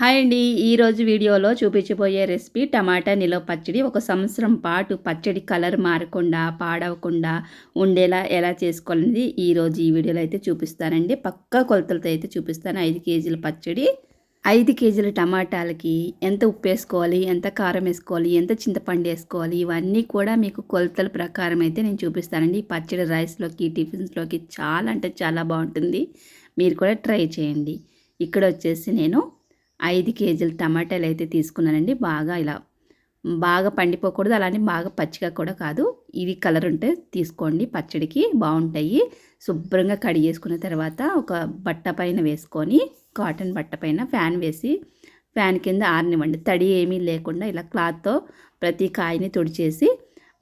Hi అండి. ఈరోజు వీడియోలో చూపించబోయే రెసిపీ టమాటా నిలవ పచ్చడి. ఒక సంవత్సరం పాటు పచ్చడి కలర్ మారకుండా పాడవకుండా ఉండేలా ఎలా చేసుకోవాలనేది ఈరోజు ఈ వీడియోలో అయితే చూపిస్తానండి. పక్కా కొలతలతో అయితే చూపిస్తాను. ఐదు కేజీల పచ్చడి ఐదు కేజీల టమాటాలకి ఎంత ఉప్పు వేసుకోవాలి ఎంత కారం వేసుకోవాలి ఎంత చింతపండు వేసుకోవాలి ఇవన్నీ కూడా మీకు కొలతల ప్రకారం అయితే నేను చూపిస్తానండి. ఈ పచ్చడి రైస్లోకి టిఫిన్స్లోకి చాలా అంటే చాలా బాగుంటుంది. మీరు కూడా ట్రై చేయండి. ఇక్కడ వచ్చేసి నేను ఐదు కేజీల టమాటాలు అయితే తీసుకున్నానండి. బాగా ఇలా బాగా పండిపోకూడదు. అలానే బాగా పచ్చిగా కూడా కాదు. ఇవి కలర్ ఉంటే తీసుకోండి. పచ్చడికి బాగుంటాయి. శుభ్రంగా కడిగేసుకున్న తర్వాత ఒక బట్ట పైన వేసుకొని కాటన్ బట్ట పైన ఫ్యాన్ వేసి ఫ్యాన్ కింద ఆరనివ్వండి. తడి ఏమీ లేకుండా ఇలా క్లాత్తో ప్రతి కాయని తుడిచేసి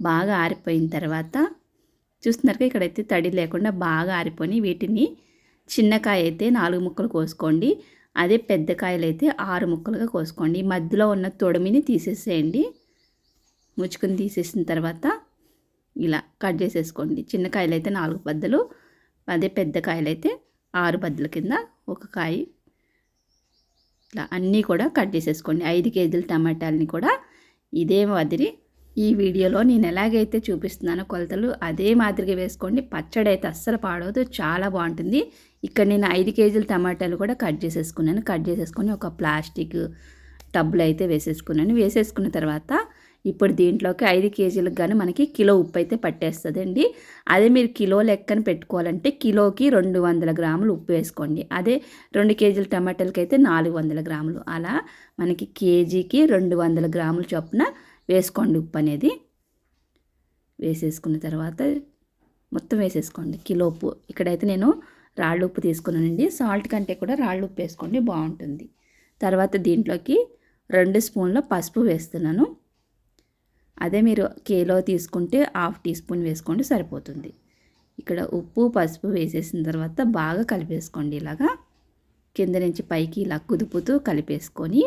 బాగా ఆరిపోయిన తర్వాత చూస్తున్నారు ఇక్కడైతే తడి లేకుండా బాగా ఆరిపోయి వీటిని చిన్న కాయ అయితే నాలుగు ముక్కలు కోసుకోండి. అదే పెద్ద కాయలు అయితే ఆరు ముక్కలుగా కోసుకోండి. మధ్యలో ఉన్న తొడిమిని తీసేసేయండి. ముచ్చుకుని తీసేసిన తర్వాత ఇలా కట్ చేసేసుకోండి. చిన్న కాయలు అయితే నాలుగు బద్దలు అదే పెద్ద కాయలు అయితే ఆరు బద్దల కింద ఒక కాయ. ఇలా అన్నీ కూడా కట్ చేసేసుకోండి. ఐదు కేజీల టమాటాలని కూడా ఇదే మాదిరి ఈ వీడియోలో నేను ఎలాగైతే చూపిస్తున్నానో కొలతలు అదే మాదిరిగా వేసుకోండి. పచ్చడి అయితే అస్సలు పాడవద్దు చాలా బాగుంటుంది. ఇక్కడ నేను ఐదు కేజీల టమాటాలు కూడా కట్ చేసేసుకున్నాను. కట్ చేసేసుకొని ఒక ప్లాస్టిక్ టబ్లో అయితే వేసేసుకున్నాను. వేసేసుకున్న తర్వాత ఇప్పుడు దీంట్లోకి ఐదు కేజీలకు కానీ మనకి కిలో ఉప్పు అయితే పట్టేస్తుందండి. అదే మీరు కిలో లెక్కన పెట్టుకోవాలంటే కిలోకి రెండు వందల గ్రాములు ఉప్పు వేసుకోండి. అదే రెండు కేజీల టమాటాలకి అయితే నాలుగు వందల గ్రాములు. అలా మనకి కేజీకి రెండు వందల గ్రాముల చొప్పున వేసుకోండి ఉప్పు అనేది. వేసేసుకున్న తర్వాత మొత్తం వేసేసుకోండి. కిలో ఉప్పు. ఇక్కడైతే నేను రాళ్ళు ఉప్పు తీసుకున్నానండి. సాల్ట్ కంటే కూడా రాళ్ళు ఉప్పు వేసుకోండి బాగుంటుంది. తర్వాత దీంట్లోకి రెండు స్పూన్ల పసుపు వేస్తున్నాను. అదే మీరు కేలో తీసుకుంటే హాఫ్ టీ స్పూన్ వేసుకోండి సరిపోతుంది. ఇక్కడ ఉప్పు పసుపు వేసేసిన తర్వాత బాగా కలిపేసుకోండి ఇలాగా. కింద నుంచి పైకి ఇలా కుదుపుతూ కలిపేసుకొని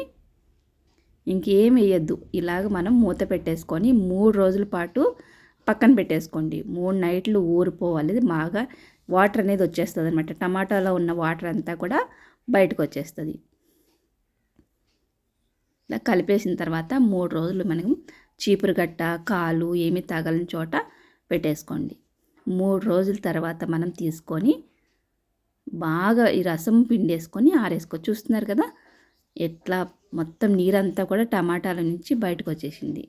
ఇంకేం వేయద్దు. ఇలాగ మనం మూత పెట్టేసుకొని మూడు రోజుల పాటు పక్కన పెట్టేసుకోండి. మూడు నైట్లు ఊరిపోవాలి బాగా వాటర్ అనేది వచ్చేస్తుంది అనమాట టమాటాలో ఉన్న వాటర్ అంతా కూడా బయటకు వచ్చేస్తుంది. ఇలా కలిపేసిన తర్వాత మూడు రోజులు మనం చీపురు గట్ట కాలు ఏమి తగలని చోట పెట్టేసుకోండి. మూడు రోజుల తర్వాత మనం తీసుకొని బాగా ఈ రసం పిండేసుకొని ఆరేసుకో. చూస్తున్నారు కదా? ఎట్లా మొత్తం నీరంతా కూడా టమాటాల నుంచి బయటకు వచ్చేసింది.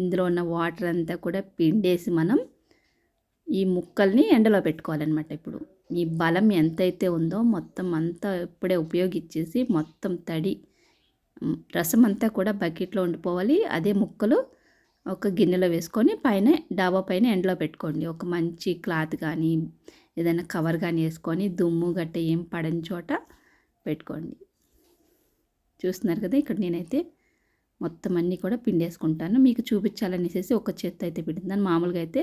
ఇందులో ఉన్న వాటర్ అంతా కూడా పిండేసి మనం ఈ ముక్కల్ని ఎండలో పెట్టుకోవాలన్నమాట ఇప్పుడు. ఈ బలం ఎంతైతే ఉందో మొత్తం అంతా ఇప్పుడే ఉపయోగించేసి మొత్తం తడి రసం అంతా కూడా బకెట్లో ఉండిపోవాలి. అదే ముక్కలు ఒక గిన్నెలో వేసుకొని పైన డాబా పైన ఎండలో పెట్టుకోండి. ఒక మంచి క్లాత్ కానీ ఏదైనా కవర్ కానీ వేసుకొని దుమ్ము గట్ట ఏం పడని చోట పెట్టుకోండి. చూస్తున్నారు కదా ఇక్కడ నేనైతే మొత్తం అన్నీ కూడా పిండేసుకుంటాను. మీకు చూపించాలనేసి ఒక చేత్తో అయితే పిండిందని మామూలుగా అయితే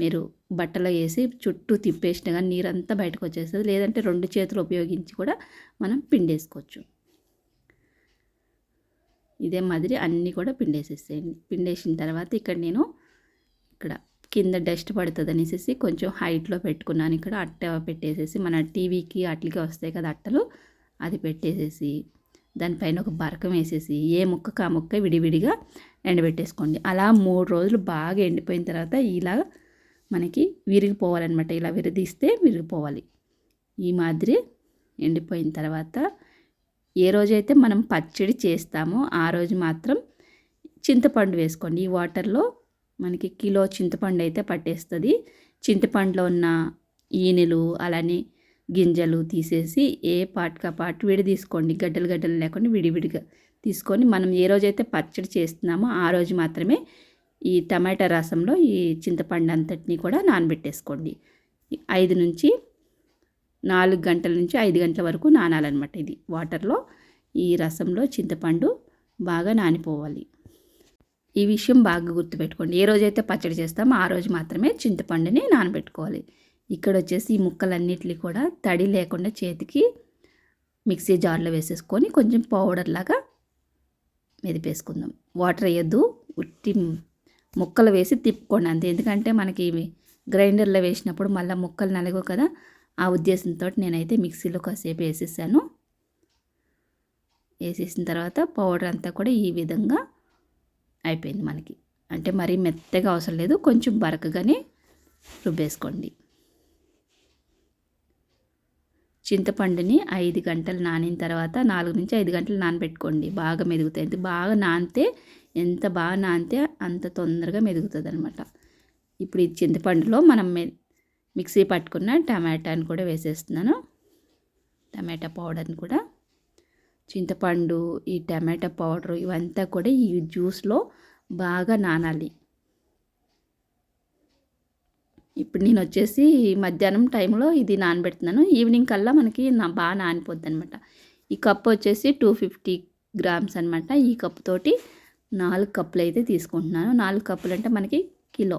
మీరు బట్టలో వేసి చుట్టూ తిప్పేసిన కానీ నీరంతా బయటకు వచ్చేస్తుంది. లేదంటే రెండు చేతులు ఉపయోగించి కూడా మనం పిండేసుకోవచ్చు. ఇదే మాదిరి అన్నీ కూడా పిండేసేసేయండి. పిండేసిన తర్వాత ఇక్కడ నేను ఇక్కడ కింద డస్ట్ పడుతుంది అనేసి కొంచెం హైట్లో పెట్టుకున్నాను. ఇక్కడ అట్ట పెట్టేసేసి మన టీవీకి అట్లకి వస్తాయి కదా అట్టలు అది పెట్టేసేసి దానిపైన ఒక బరకం వేసేసి ఏ ముక్కకు ఆ ముక్క విడివిడిగా ఎండబెట్టేసుకోండి. అలా మూడు రోజులు బాగా ఎండిపోయిన తర్వాత ఇలా మనకి విరిగిపోవాలన్నమాట. ఇలా విరదీస్తే విరిగిపోవాలి. ఈ మాదిరి ఎండిపోయిన తర్వాత ఏ రోజైతే మనం పచ్చడి చేస్తామో ఆ రోజు మాత్రం చింతపండు వేసుకోండి. ఈ వాటర్లో మనకి కిలో చింతపండు అయితే పట్టేస్తుంది. చింతపండులో ఉన్న ఈనెలు అలానే గింజలు తీసేసి ఏ పాటుగా పాటు విడి తీసుకోండి. గడ్డలు గడ్డలు లేకుండా విడివిడిగా తీసుకొని మనం ఏ రోజైతే పచ్చడి చేస్తున్నామో ఆ రోజు మాత్రమే ఈ టమాటా రసంలో ఈ చింతపండు అంతటిని కూడా నానబెట్టేసుకోండి. ఐదు నుంచి నాలుగు గంటల నుంచి ఐదు గంటల వరకు నానాలన్నమాట ఇది. వాటర్లో ఈ రసంలో చింతపండు బాగా నానిపోవాలి. ఈ విషయం బాగా గుర్తుపెట్టుకోండి. ఏ రోజైతే పచ్చడి చేస్తామో ఆ రోజు మాత్రమే చింతపండుని నానబెట్టుకోవాలి. ఇక్కడ వచ్చేసి ఈ ముక్కలన్నిటిని కూడా తడి లేకుండా చేతికి మిక్సీ జార్లో వేసేసుకొని కొంచెం పౌడర్ లాగా మెదిపేసుకుందాం. వాటర్ వేయద్దు. ఉట్టి ముక్కలు వేసి తిప్పుకోండి అంతే. ఎందుకంటే మనకి గ్రైండర్లో వేసినప్పుడు మళ్ళీ ముక్కలు నలగవు కదా. ఆ ఉద్దేశంతో నేనైతే మిక్సీలో కాసేపు వేసేసాను. వేసేసిన తర్వాత పౌడర్ అంతా కూడా ఈ విధంగా అయిపోయింది మనకి. అంటే మరీ మెత్తగా అవసరం లేదు. కొంచెం బరకగానే రుబ్బేసుకోండి. చింతపండుని ఐదు గంటలు నానిన తర్వాత నాలుగు నుంచి ఐదు గంటలు నానబెట్టుకోండి. బాగా మెదుగుతాయి. బాగా నానితే ఎంత బాగా నానితే అంత తొందరగా మెదుగుతుంది అనమాట ఇప్పుడు ఈ చింతపండులో మనం మిక్సీ పట్టుకున్న టమాటాని కూడా వేసేస్తున్నాను. టమాటా పౌడర్ని కూడా. చింతపండు ఈ టమాటా పౌడర్ ఇవంతా కూడా ఈ జ్యూస్లో బాగా నానాలి. ఇప్పుడు నేను వచ్చేసి మధ్యాహ్నం టైంలో ఇది నానబెడుతున్నాను. ఈవినింగ్ కల్లా మనకి నా బాగా నానిపోద్ది అనమాట ఈ కప్ వచ్చేసి టూ ఫిఫ్టీ గ్రామ్స్ అనమాట ఈ కప్పుతోటి నాలుగు కప్పులు అయితే తీసుకుంటున్నాను. నాలుగు కప్పులు అంటే మనకి కిలో.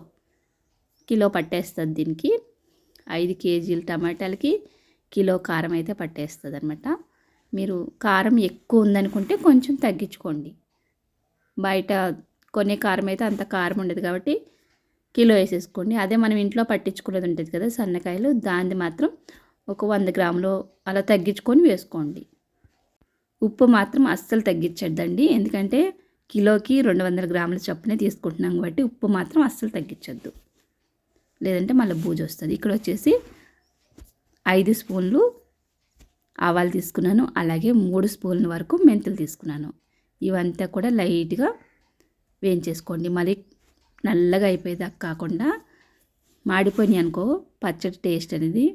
కిలో పట్టేస్తుంది దీనికి. ఐదు కేజీలు టమాటాలకి కిలో కారం అయితే పట్టేస్తుంది అనమాట మీరు కారం ఎక్కువ ఉందనుకుంటే కొంచెం తగ్గించుకోండి. బయట కొనే కారం అయితే అంత కారం ఉండదు కాబట్టి కిలో వేసేసుకోండి. అదే మనం ఇంట్లో పట్టించుకునేది ఉంటుంది కదా సన్నకాయలు. దాన్ని మాత్రం ఒక వంద గ్రాములు అలా తగ్గించుకొని వేసుకోండి. ఉప్పు మాత్రం అస్సలు తగ్గించద్దండి. ఎందుకంటే కిలోకి రెండు వందల గ్రాముల చొప్పునే తీసుకుంటున్నాం కాబట్టి ఉప్పు మాత్రం అస్సలు తగ్గించద్దు. లేదంటే మళ్ళీ బూజు వస్తుంది. ఇక్కడ వచ్చేసి ఐదు స్పూన్లు ఆవాలు తీసుకున్నాను. అలాగే మూడు స్పూన్ల వరకు మెంతులు తీసుకున్నాను. ఇవంతా కూడా లైట్గా వేయించేసుకోండి. మళ్ళీ నల్లగా అయిపోయేదాకా కాకుండా మాడిపోయినాయి అనుకో పచ్చడి టేస్ట్ అనేది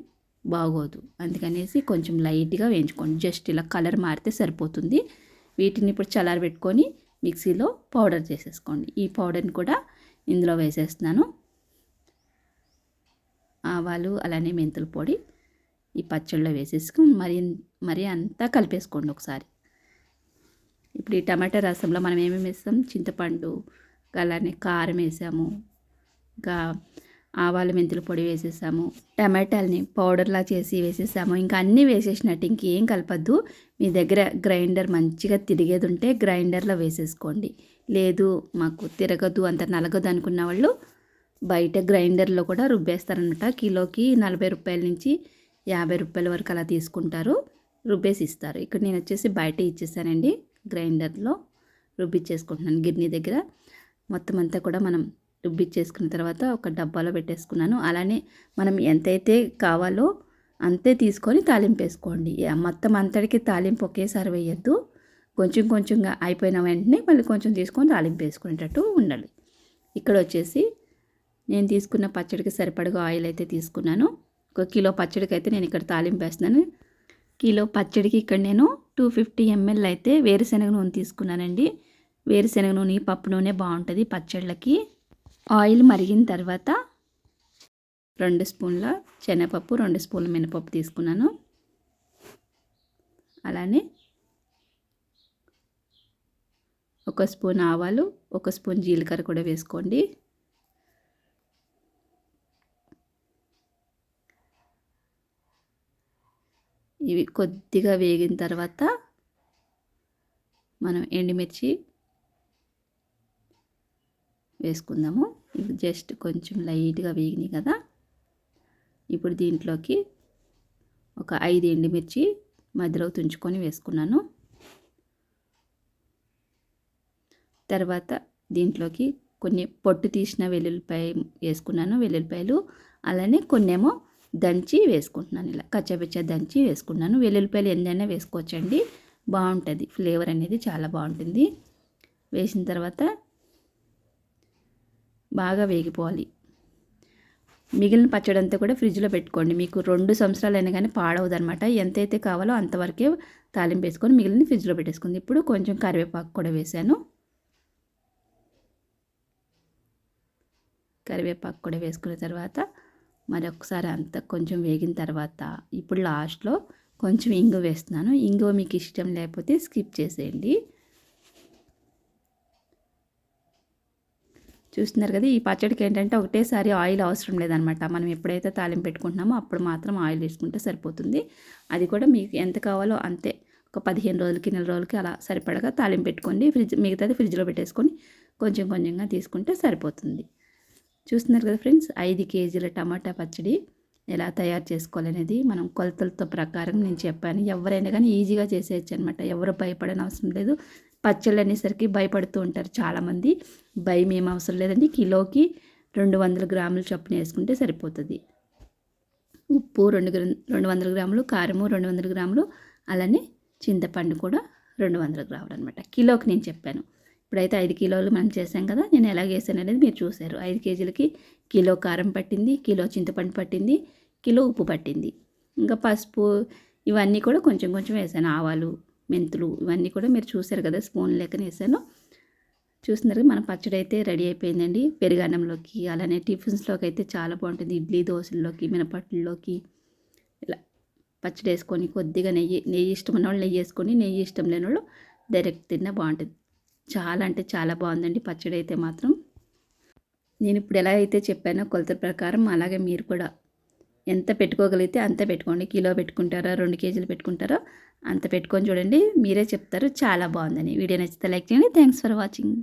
బాగోదు. అందుకనేసి కొంచెం లైట్గా వేయించుకోండి. జస్ట్ ఇలా కలర్ మారితే సరిపోతుంది. వీటిని ఇప్పుడు చల్లారి పెట్టుకొని మిక్సీలో పౌడర్ చేసేసుకోండి. ఈ పౌడర్ని కూడా ఇందులో వేసేస్తున్నాను. ఆవాలు అలానే మెంతుల పొడి ఈ పచ్చళ్ళలో వేసేసుకుని మరి మరి అంతా కలిపేసుకోండి ఒకసారి. ఇప్పుడు ఈ టమాటా రసంలో మనం ఏమేమి వేస్తాం? చింతపండు అలానే కారం వేసాము. ఇంకా ఆవాలు మెంతుల పొడి వేసేసాము. టమాటాలని పౌడర్లా చేసి వేసేసాము. ఇంకా అన్నీ వేసేసినట్టు ఇంకేం కలపద్దు. మీ దగ్గర గ్రైండర్ మంచిగా తిరిగేది ఉంటే గ్రైండర్లో వేసేసుకోండి. లేదు మాకు తిరగదు అంత నలగదు అనుకున్న వాళ్ళు బయట గ్రైండర్లో కూడా రుబ్బేస్తారనమాట కిలోకి నలభై రూపాయల నుంచి యాభై రూపాయల వరకు అలా తీసుకుంటారు. రుబ్బేసి ఇస్తారు. ఇక్కడ నేను వచ్చేసి బయట ఇచ్చేసానండి గ్రైండర్లో. రుబ్బిచ్చేసుకుంటున్నాను గిర్నీ దగ్గర. మొత్తం అంతా కూడా మనం రుబ్బిచ్చేసుకున్న తర్వాత ఒక డబ్బాలో పెట్టేసుకున్నాను. అలానే మనం ఎంతైతే కావాలో అంతే తీసుకొని తాలింపు వేసుకోండి. మొత్తం అంతటికి తాలింపు ఒకేసారి వేయద్దు. కొంచెం కొంచెంగా అయిపోయిన వెంటనే మళ్ళీ కొంచెం తీసుకొని తాలింపు వేసుకునేటట్టు ఉండాలి. ఇక్కడ వచ్చేసి నేను తీసుకున్న పచ్చడికి సరిపడగా ఆయిల్ అయితే తీసుకున్నాను. ఒక కిలో పచ్చడికి అయితే నేను ఇక్కడ తాలింపు వేస్తున్నాను. కిలో పచ్చడికి ఇక్కడ నేను టూ ఫిఫ్టీ ఎంఎల్ అయితే వేరుశనగ నూనె తీసుకున్నానండి. వేరుశనగ నూనె పప్పు నూనె బాగుంటుంది పచ్చళ్ళకి. ఆయిల్ మరిగిన తర్వాత రెండు స్పూన్ల శనగపప్పు రెండు స్పూన్ల మినపప్పు తీసుకున్నాను. అలానే ఒక స్పూన్ ఆవాలు ఒక స్పూన్ జీలకర్ర కూడా వేసుకోండి. ఇవి కొద్దిగా వేగిన తర్వాత మనం ఎండుమిర్చి వేసుకుందాము. ఇవి జస్ట్ కొంచెం లైట్గా వేగినాయి కదా. ఇప్పుడు దీంట్లోకి ఒక ఐదు ఎండుమిర్చి మధ్యలో తుంచుకొని వేసుకున్నాను. తర్వాత దీంట్లోకి కొన్ని పొట్టు తీసిన వెల్లుల్లిపాయ వేసుకున్నాను వెల్లుల్లిపాయలు. అలానే కొన్నేమో దంచి వేసుకుంటున్నాను ఇలా కచ్చపిచ్చ దంచి వేసుకున్నాను. వెల్లుల్లిపాయలు ఎందైనా వేసుకోవచ్చండి. బాగుంటుంది ఫ్లేవర్ అనేది చాలా బాగుంటుంది. వేసిన తర్వాత బాగా వేగిపోవాలి. మిగిలిన పచ్చడి అంతా కూడా ఫ్రిడ్జ్లో పెట్టుకోండి. మీకు రెండు సంవత్సరాలు అయినా కానీ పాడవదు అనమాట ఎంతైతే కావాలో అంతవరకే తాలింపు వేసుకొని మిగిలిన ఫ్రిడ్జ్లో పెట్టేసుకుంది. ఇప్పుడు కొంచెం కరివేపాకు కూడా వేసాను. కరివేపాకు కూడా వేసుకున్న తర్వాత మరి ఒకసారి అంత కొంచెం వేగిన తర్వాత ఇప్పుడు లాస్ట్లో కొంచెం ఇంగు వేస్తున్నాను. ఇంగు మీకు ఇష్టం లేకపోతే స్కిప్ చేసేయండి. చూస్తున్నారు కదా ఈ పచ్చడికి ఏంటంటే ఒకటేసారి ఆయిల్ అవసరం లేదనమాట. మనం ఎప్పుడైతే తాలింపు పెట్టుకుంటున్నామో అప్పుడు మాత్రం ఆయిల్ వేసుకుంటే సరిపోతుంది. అది కూడా మీకు ఎంత కావాలో అంతే. ఒక పదిహేను రోజులకి నెల రోజులకి అలా సరిపడగా తాలింపు పెట్టుకోండి. ఫ్రిడ్జ్ మిగతాది ఫ్రిడ్జ్లో పెట్టేసుకొని కొంచెం కొంచెంగా తీసుకుంటే సరిపోతుంది. చూస్తున్నారు కదా ఫ్రెండ్స్ ఐదు కేజీల టమాటా పచ్చడి ఎలా తయారు చేసుకోవాలనేది మనం కొలతలతో ప్రకారం నేను చెప్పాను. ఎవరైనా కానీ ఈజీగా చేసేయచ్చు అనమాట. ఎవరు భయపడని అవసరం లేదు. పచ్చళ్ళు అనేసరికి భయపడుతూ ఉంటారు చాలామంది. భయం ఏం అవసరం లేదండి. కిలోకి రెండు వందల గ్రాములు చొప్పున వేసుకుంటే సరిపోతుంది. ఉప్పు రెండు రెండు వందల గ్రాములు కారము రెండు వందల గ్రాములు అలానే చింతపండు కూడా రెండు వందల గ్రాములు అనమాట కిలోకి నేను చెప్పాను. ఇప్పుడైతే ఐదు కిలోలు మనం చేసాం కదా నేను ఎలా చేశాను అనేది మీరు చూశారు. ఐదు కేజీలకి కిలో కారం పట్టింది కిలో చింతపండు పట్టింది కిలో ఉప్పు పట్టింది. ఇంకా పసుపు ఇవన్నీ కూడా కొంచెం కొంచెం వేసాను ఆవాలు మెంతులు ఇవన్నీ కూడా మీరు చూసారు కదా స్పూన్ లెక్కన వేసాను. చూస్తున్నారు మన పచ్చడి అయితే రెడీ అయిపోయిందండి. పెరుగన్నంలోకి అలానే టిఫిన్స్లోకి అయితే చాలా బాగుంటుంది. ఇడ్లీ దోశల్లోకి మినపట్లలోకి ఇలా పచ్చడి వేసుకొని కొద్దిగా నెయ్యి నెయ్యి ఇష్టం ఉన్న వాళ్ళు నెయ్యి వేసుకొని నెయ్యి ఇష్టం లేని వాళ్ళు డైరెక్ట్ తిన్నా బాగుంటుంది. చాలా అంటే చాలా బాగుందండి పచ్చడి అయితే మాత్రం. నేను ఇప్పుడు ఎలా అయితే చెప్పానో కొలత ప్రకారం అలాగే మీరు కూడా ఎంత పెట్టుకోగలిగితే అంత పెట్టుకోండి. కిలో పెట్టుకుంటారా రెండు కేజీలు పెట్టుకుంటారా అంత పెట్టుకొని చూడండి. మీరే చెప్తారు. చాలా బాగుందని. వీడియో నచ్చితే లైక్ చేయండి. Thanks for watching